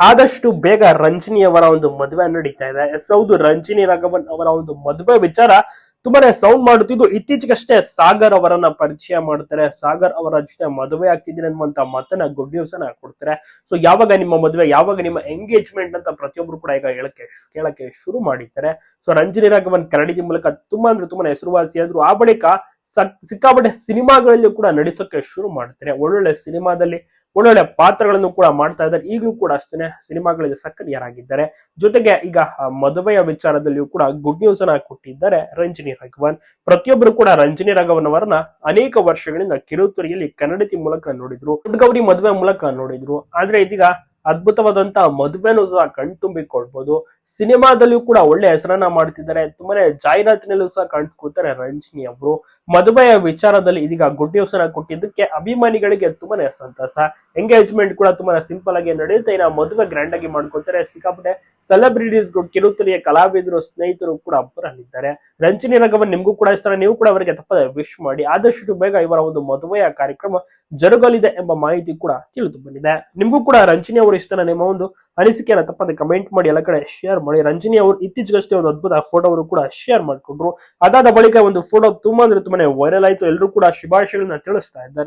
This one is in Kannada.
ಆದಷ್ಟು ಬೇಗ ರಂಜಿನಿ ಅವರ ಒಂದು ಮದುವೆ ನಡೀತಾ ಇದೆ. ಎಸ್, ಹೌದು, ರಂಜಿನಿ ರಾಘವನ್ ಅವರ ಒಂದು ಮದುವೆ ವಿಚಾರ ತುಂಬಾನೇ ಸೌಂಡ್ ಮಾಡುತ್ತಿದ್ದು, ಇತ್ತೀಚೆಗಷ್ಟೇ ಸಾಗರ್ ಅವರನ್ನ ಪರಿಚಯ ಮಾಡ್ತಾರೆ. ಸಾಗರ್ ಅವರ ಜೊತೆ ಮದುವೆ ಆಗ್ತಿದ್ದೀನಿ ಅನ್ನುವಂತ ಮಾತನ್ನ ಗುಡ್ ನ್ಯೂಸ್ ಅನ್ನ ಕೊಡ್ತಾರೆ. ಸೊ ಯಾವಾಗ ನಿಮ್ಮ ಮದುವೆ, ಯಾವಾಗ ನಿಮ್ಮ ಎಂಗೇಜ್ಮೆಂಟ್ ಅಂತ ಪ್ರತಿಯೊಬ್ರು ಕೂಡ ಈಗ ಹೇಳಕ್ಕೆ, ಕೇಳಕ್ಕೆ ಶುರು ಮಾಡಿದ್ದಾರೆ. ಸೊ ರಂಜಿನಿ ರಾಘವನ್ ಕರಡಿಗೆ ಮೂಲಕ ತುಂಬಾ ಅಂದ್ರೆ ತುಂಬಾನೇ ಹೆಸರುವಾಸಿಯಾದ್ರು ಆ ಬಳಿಕ ಸಕ್- ಸಿಕ್ಕಾಪಟ್ಟೆ ಸಿನಿಮಾಗಳಲ್ಲಿ ಕೂಡ ನಡೆಸೋಕೆ ಶುರು ಮಾಡ್ತಾರೆ. ಒಳ್ಳೊಳ್ಳೆ ಸಿನಿಮಾದಲ್ಲಿ ಒಳ್ಳೊಳ್ಳೆ ಪಾತ್ರಗಳನ್ನು ಕೂಡ ಮಾಡ್ತಾ ಇದ್ದಾರೆ. ಈಗಲೂ ಕೂಡ ಅಷ್ಟೇ ಸಿನಿಮಾಗಳಿಗೆ ಸಕ್ರಿಯರಾಗಿದ್ದಾರೆ. ಜೊತೆಗೆ ಈಗ ಮದುವೆಯ ವಿಚಾರದಲ್ಲಿಯೂ ಕೂಡ ಗುಡ್ ನ್ಯೂಸ್ ಅನ್ನ ಕೊಟ್ಟಿದ್ದಾರೆ ರಂಜನಿ ರಘವನ್. ಪ್ರತಿಯೊಬ್ಬರು ಕೂಡ ರಂಜನಿ ರಘವನ್ ಅವರನ್ನ ಅನೇಕ ವರ್ಷಗಳಿಂದ ಕಿರುತೆರೆಯಲ್ಲಿ ಕನ್ನಡತಿ ಮೂಲಕ ನೋಡಿದ್ರು ಗೌರಿ ಮದುವೆ ಮೂಲಕ ನೋಡಿದ್ರು. ಆದ್ರೆ ಇದೀಗ ಅದ್ಭುತವಾದಂತಹ ಮದುವೆನೂ ಸಹ ಕಣ್ತುಂಬಿಕೊಳ್ಬಹುದು ಸಿನಿಮಾದಲ್ಲಿಯೂ ಕೂಡ ಒಳ್ಳೆ ಹೆಸರನ್ನ ಮಾಡ್ತಿದ್ದಾರೆ. ತುಂಬಾನೇ ಜಾಹೀರಾತಿನಲ್ಲೂ ಸಹ ಕಾಣಿಸ್ಕೊತಾರೆ ರಂಜಿನಿ ಅವರು. ಮದುವೆಯ ವಿಚಾರದಲ್ಲಿ ಇದೀಗ ಗುಡ್ ನ್ಯೂಸ್ ಅನ್ನ ಕೊಟ್ಟಿದ್ದಕ್ಕೆ ಅಭಿಮಾನಿಗಳಿಗೆ ತುಂಬಾನೇ ಸಂತಸ. ಎಂಗೇಜ್ಮೆಂಟ್ ಕೂಡ ತುಂಬಾನೇ ಸಿಂಪಲ್ ಆಗಿ ನಡೆಯುತ್ತೆ. ಇನ್ನ ಮದುವೆ ಗ್ರ್ಯಾಂಡ್ ಆಗಿ ಮಾಡ್ಕೊತಾರೆ ಸಿಕ್ಕಾಪಟ್ಟೆ ಸೆಲೆಬ್ರಿಟೀಸ್ ಕಿರುತೆರೆಯ ಕಲಾವಿದರು, ಸ್ನೇಹಿತರು ಕೂಡ ಅಪ್ಪರಲ್ಲಿದ್ದಾರೆ ರಂಜಿನಿ ರಾಘವನ್ ನಿಮ್ಗೂ ಕೂಡ ಇಷ್ಟ, ನೀವು ಕೂಡ ಅವರಿಗೆ ತಪ್ಪದೆ ವಿಶ್ ಮಾಡಿ. ಆದಷ್ಟು ಬೇಗ ಇವರ ಒಂದು ಮದುವೆಯ ಕಾರ್ಯಕ್ರಮ ಜರುಗಲಿದೆ ಎಂಬ ಮಾಹಿತಿ ಕೂಡ ತಿಳಿದು ಬಂದಿದೆ. ನಿಮ್ಗೂ ಕೂಡ ರಂಜಿನಿ ಅವರು ಇಷ್ಟನ, ನಿಮ್ಮ ಒಂದು ಅನಿಸಿಕೆಯನ್ನು ತಪ್ಪದೆ ಕಮೆಂಟ್ ಮಾಡಿ, ಎಲ್ಲ ಕಡೆ ಶೇರ್ ಮಾಡಿ. ರಂಜನಿ ಅವರು ಇತ್ತೀಚೆಗಷ್ಟೇ ಒಂದು ಅದ್ಭುತ ಫೋಟೋವನ್ನು ಕೂಡ ಶೇರ್ ಮಾಡ್ಕೊಂಡ್ರು. ಅದಾದ ಬಳಿಕ ಒಂದು ಫೋಟೋ ತುಂಬಾ ಅಂದ್ರೆ ತುಂಬಾನೇ ವೈರಲ್ ಆಯ್ತು. ಎಲ್ಲರೂ ಕೂಡ ಶುಭಾಶಯಗಳನ್ನ ತಿಳಿಸ್ತಾ ಇದ್ದಾರೆ.